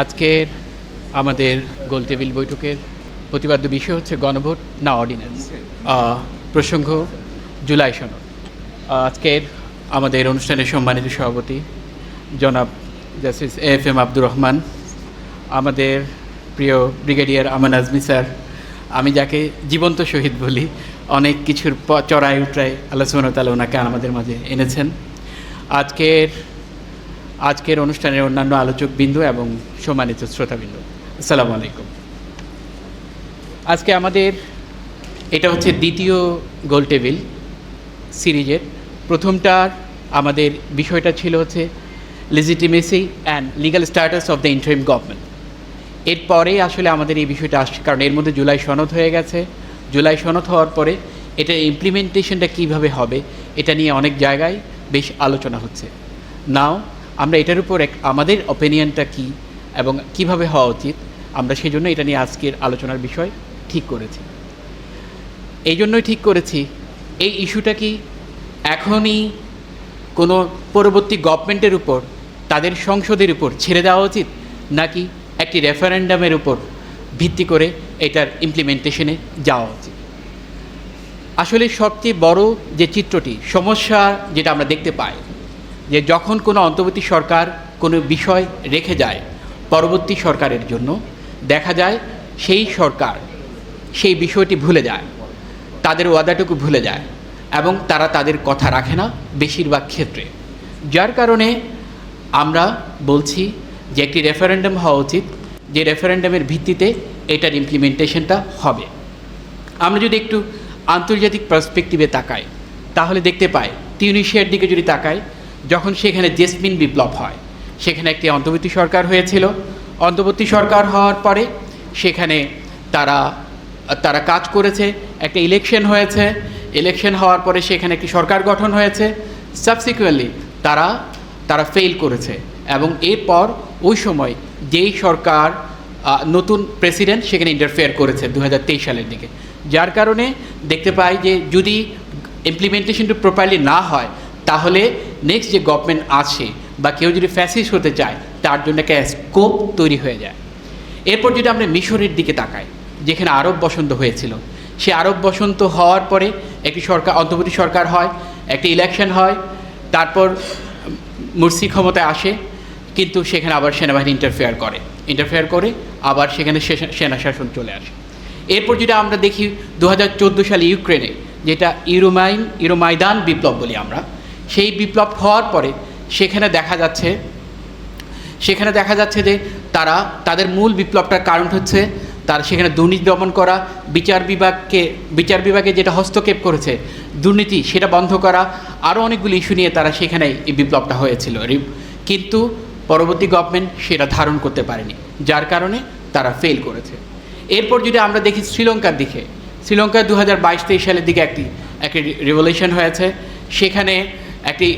আজকের আমাদের গোলটেবিল বৈঠকের প্রতিবাদ্য বিষয় হচ্ছে গণভোট, না অর্ডিন্যান্স। প্রসঙ্গ, জুলাই সনদ। আজকের আমাদের অনুষ্ঠানের সম্মানিত সভাপতি জনাব justice F M Abdur Rahman, আমাদের প্রিয় ব্রিগেডিয়ার আমান আজমি স্যার, আমি যাকে জীবন্ত শহীদ বলি, অনেক কিছুর চড়াই উতরাই আল্লাহ সুবহানাহু ওনাকে আমাদের মাঝে এনেছেন। আজকের আজকের অনুষ্ঠানের অন্যান্য আলোচক বিন্দু এবং সম্মানিত শ্রোতাবিন্দু, আসসালামু আলাইকুম। আজকে আমাদের, এটা হচ্ছে দ্বিতীয় গোল টেবিল সিরিজের। প্রথমটার আমাদের বিষয়টা ছিল হচ্ছে legitimacy and legal status of the interim government এরপরে আসলে আমাদের এই বিষয়টা আসছে, কারণ এর মধ্যে জুলাই সনদ হয়ে গেছে। জুলাই সনদ হওয়ার পরে এটা ইমপ্লিমেন্টেশনটা কীভাবে হবে, এটা নিয়ে অনেক জায়গায় বেশ আলোচনা হচ্ছে। নাও আমরা এটার উপর এক, আমাদের অপিনিয়নটা কি এবং কীভাবে হওয়া উচিত, আমরা সেই জন্য এটা নিয়ে আজকের আলোচনার বিষয় ঠিক করেছি। এই জন্যই ঠিক করেছি, এই ইস্যুটা কি এখনই কোনো পরবর্তী গভর্নমেন্টের উপর, তাদের সংসদের উপর ছেড়ে দেওয়া উচিত, নাকি একটি রেফারেন্ডামের উপর ভিত্তি করে এটার ইমপ্লিমেন্টেশনে যাওয়া উচিত? আসলে সবচেয়ে বড় যে চিত্রটি, সমস্যা যেটা আমরা দেখতে পাই যে যখন কোনো অন্তর্বর্তী সরকার কোনো বিষয় রেখে যায় পরবর্তী সরকারের জন্য, দেখা যায় সেই সরকার সেই বিষয়টি ভুলে যায়, তাদের ওয়াদাটুকু ভুলে যায় এবং তারা তাদের কথা রাখে না বেশিরভাগ ক্ষেত্রে। যার কারণে আমরা বলছি যে একটি রেফারেন্ডাম হওয়া উচিত, যে রেফারেন্ডামের ভিত্তিতে এটার ইমপ্লিমেন্টেশনটা হবে। আমরা যদি একটু আন্তর্জাতিক পার্সপেক্টিভে তাকাই, তাহলে দেখতে পাই তিউনিশিয়ার দিকে যদি তাকাই যখন সেখানে জেসমিন বিপ্লব হয়, সেখানে একটি অন্তর্বর্তী সরকার হয়েছিল। অন্তর্বর্তী সরকার হওয়ার পরে সেখানে তারা তারা কাজ করেছে, একটা ইলেকশন হয়েছে। ইলেকশন হওয়ার পরে সেখানে একটি সরকার গঠন হয়েছে। সাবসিকুয়েন্টলি তারা তারা ফেল করেছে এবং এরপর ওই সময় যেই সরকার নতুন প্রেসিডেন্ট সেখানে ইন্টারফেয়ার করেছে দু হাজার তেইশ সালের দিকে। যার কারণে দেখতে পাই যে যদি ইমপ্লিমেন্টেশনটা প্রপারলি না হয়, তাহলে নেক্সট যে গভর্নমেন্ট আছে বা কেউ যদি ফ্যাসিস হতে চায়, তার জন্য একটা স্কোপ তৈরি হয়ে যায়। এরপর যদি আমরা মিশরের দিকে তাকাই, যেখানে আরব বসন্ত হয়েছিল, সে আরব বসন্ত হওয়ার পরে একটি সরকার, অন্তর্বর্তী সরকার হয়, একটি ইলেকশন হয়, তারপর মুরসি ক্ষমতায় আসে, কিন্তু সেখানে আবার সেনাবাহিনী ইন্টারফেয়ার করে। ইন্টারফেয়ার করে, আবার সেখানে সেনা শাসন চলে আসে। এরপর যেটা আমরা দেখি দু হাজার চোদ্দ সালে ইউক্রেনে, যেটা ইউরোমাইন, ইউরোমাইদান বিপ্লব বলি আমরা সেই বিপ্লব হওয়ার পরে সেখানে দেখা যাচ্ছে, সেখানে দেখা যাচ্ছে যে তারা, তাদের মূল বিপ্লবটার কারণ হচ্ছে তার সেখানে দুর্নীতি দমন করা, বিচার বিভাগকে, বিচার বিভাগে যেটা হস্তক্ষেপ করেছে, দুর্নীতি সেটা বন্ধ করা আরও অনেকগুলো ইস্যু নিয়ে তারা সেখানে এই বিপ্লবটা হয়েছিল। কিন্তু পরবর্তী গভর্নমেন্ট সেটা ধারণ করতে পারেনি, যার কারণে তারা ফেল করেছে। এরপর যদি আমরা দেখি শ্রীলঙ্কার দিকে শ্রীলঙ্কা দু হাজার বাইশ তেইশ সালের দিকে একটি একটি রেভলিউশন হয়েছে, সেখানে একটি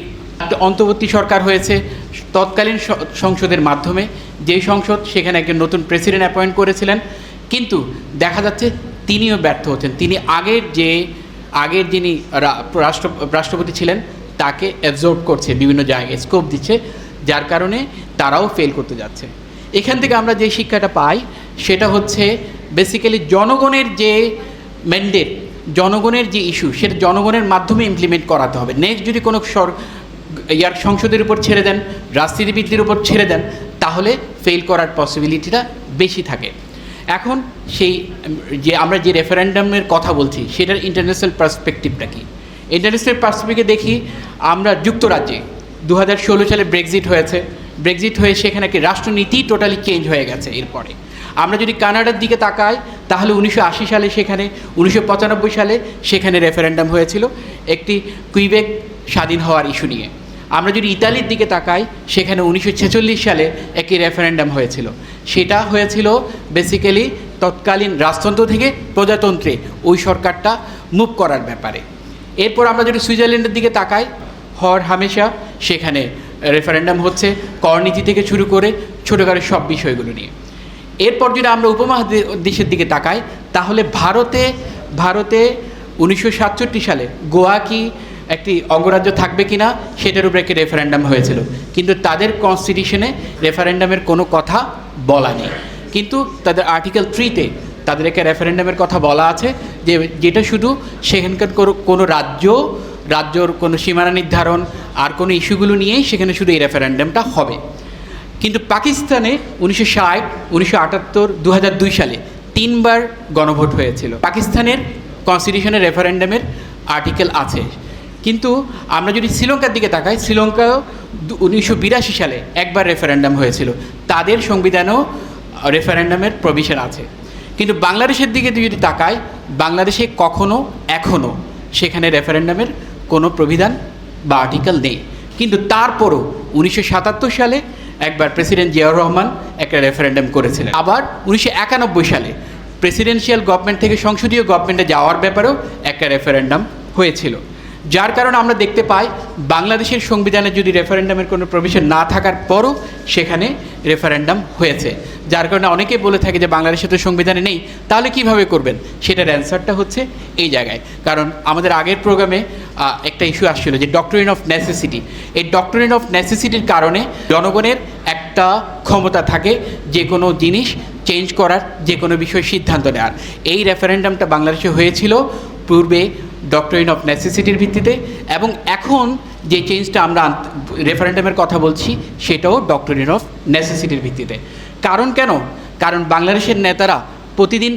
অন্তর্বর্তী সরকার হয়েছে তৎকালীন সংসদের মাধ্যমে। যেই সংসদ সেখানে একজন নতুন প্রেসিডেন্ট অ্যাপয়েন্ট করেছিলেন। কিন্তু দেখা যাচ্ছে তিনিও ব্যর্থ হচ্ছেন। তিনি আগের যে, আগের যিনি রাষ্ট্র, রাষ্ট্রপতি ছিলেন, তাকে অ্যাবজর্ব করছে, বিভিন্ন জায়গায় স্কোপ দিচ্ছে। যার কারণে তারাও ফেল করতে যাচ্ছে। এখান থেকে আমরা যে শিক্ষাটা পাই, সেটা হচ্ছে বেসিক্যালি জনগণের যে ম্যান্ডেট জনগণের যে ইস্যু সেটা জনগণের মাধ্যমে ইমপ্লিমেন্ট করাতে হবে। নেক্সট যদি কোনো সর ইয়ার সংসদের উপর ছেড়ে দেন, রাজনীতিবিদদের উপর ছেড়ে দেন, তাহলে ফেল করার পসিবিলিটিটা বেশি থাকে। এখন সেই, যে আমরা যে রেফারেন্ডামের কথা বলছি, সেটার ইন্টারন্যাশনাল পার্সপেক্টিভটা কি? ইন্টারন্যাশনাল পার্সপেক্টিভে দেখি, আমরা যুক্তরাজ্যে দু হাজার ষোলো সালে ব্রেক্সিট হয়েছে। ব্রেক্সিট হয়ে সেখানে একটি রাষ্ট্রনীতি টোটালি চেঞ্জ হয়ে গেছে এরপরে। আমরা যদি কানাডার দিকে তাকাই, তাহলে উনিশশো আশি সালে সেখানে, উনিশশো পঁচানব্বই সালে সেখানে রেফারেন্ডাম হয়েছিল, একটি কুইবেক স্বাধীন হওয়ার ইস্যু নিয়ে। আমরা যদি ইতালির দিকে তাকাই, সেখানে উনিশশো ছেচল্লিশ সালে একটি রেফারেন্ডাম হয়েছিল। সেটা হয়েছিল বেসিক্যালি তৎকালীন রাজতন্ত্র থেকে প্রজাতন্ত্রে ওই সরকারটা মুভ করার ব্যাপারে। এরপর আমরা যদি সুইজারল্যান্ডের দিকে তাকাই, হর হামেশা সেখানে রেফারেন্ডাম হচ্ছে করনীতি থেকে শুরু করে ছোটোখাটো সব বিষয়গুলো নিয়ে। এরপর যদি আমরা উপমহাদেশের দিকে তাকাই, তাহলে ভারতে ভারতে উনিশশো সাতষট্টি সালে গোয়া কি একটি অঙ্গরাজ্য থাকবে কিনা, সেটার উপরে একটি রেফারেন্ডাম হয়েছিল। কিন্তু তাদের কনস্টিটিউশনে রেফারেন্ডামের কোনো কথা বলা নেই। কিন্তু তাদের আর্টিকেল থ্রিতে তাদের একটা রেফারেন্ডামের কথা বলা আছে, যে যেটা শুধু সেখানকার কোনো রাজ্য, রাজ্যর কোনো সীমানা নির্ধারণ আর কোনো ইস্যুগুলো নিয়েই সেখানে শুধু এই রেফারেন্ডামটা হবে। কিন্তু পাকিস্তানে উনিশশো ষাট, উনিশশো আটাত্তর দু দুই সালে তিনবার গণভোট হয়েছিল। পাকিস্তানের কনস্টিটিউশনের রেফারেন্ডামের আর্টিকেল আছে। কিন্তু আমরা যদি শ্রীলঙ্কার দিকে তাকাই, শ্রীলঙ্কাও উনিশশো বিরাশি সালে একবার রেফারেন্ডাম হয়েছিল। তাদের সংবিধানেও রেফারেন্ডামের প্রভিশন আছে। কিন্তু বাংলাদেশের দিকে যদি তাকাই, বাংলাদেশে কখনো এখনও সেখানে রেফারেন্ডামের কোনো প্রবিধান বা আর্টিকেল নেই। কিন্তু তারপরও উনিশশো সাতাত্তর সালে একবার প্রেসিডেন্ট জিয়াউর রহমান একটা রেফারেন্ডাম করেছিলেন। আবার উনিশশো একানব্বই সালে প্রেসিডেন্সিয়াল গভর্নমেন্ট থেকে সংসদীয় গভর্নমেন্টে যাওয়ার ব্যাপারেও একটা রেফারেন্ডাম হয়েছিল। যার কারণে আমরা দেখতে পাই, বাংলাদেশের সংবিধানে যদি রেফারেন্ডামের কোনো প্রভিশন না থাকার পরও সেখানে রেফারেন্ডাম হয়েছে। যার কারণে অনেকে বলে থাকে যে বাংলাদেশের তো সংবিধানে নেই, তাহলে কীভাবে করবেন? সেটার অ্যান্সারটা হচ্ছে এই জায়গায়। কারণ আমাদের আগের প্রোগ্রামে একটা ইস্যু আসছিল যে ডক্টরিন অফ নেসেসিটি এই ডক্টরিন অফ নেসেসিটির কারণে জনগণের একটা ক্ষমতা থাকে যে কোনো জিনিস চেঞ্জ করার, যে কোনো বিষয় সিদ্ধান্ত নেওয়ার। এই রেফারেন্ডামটা বাংলাদেশে হয়েছিল পূর্বে ডক্টরিন অফ নেসেসিটির ভিত্তিতে এবং এখন যে চেঞ্জটা আমরা রেফারেন্ডামের কথা বলছি, সেটাও ডক্টরিন অফ নেসেসিটির ভিত্তিতে। কারণ কেন? কারণ বাংলাদেশের নেতারা প্রতিদিন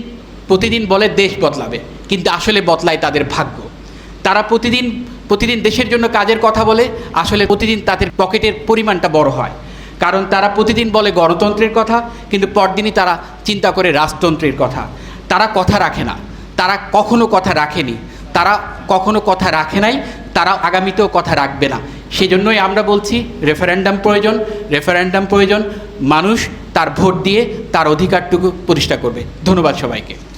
প্রতিদিন বলে দেশ বদলাবে, কিন্তু আসলে বদলায় তাদের ভাগ্য। তারা প্রতিদিন প্রতিদিন দেশের জন্য কাজের কথা বলে, আসলে প্রতিদিন তাদের পকেটের পরিমাণটা বড় হয়। কারণ তারা প্রতিদিন বলে গণতন্ত্রের কথা, কিন্তু পরদিনই তারা চিন্তা করে রাজতন্ত্রের কথা। তারা কথা রাখে না। তারা কখনো কথা রাখেনি। তারা কখনো কথা রাখে নাই। তারা আগামীতেও কথা রাখবে না। সেজন্যই আমরা বলছি, রেফারেন্ডাম প্রয়োজন রেফারেন্ডাম প্রয়োজন। মানুষ তার ভোট দিয়ে তার অধিকারটুকু প্রতিষ্ঠা করবে। ধন্যবাদ সবাইকে।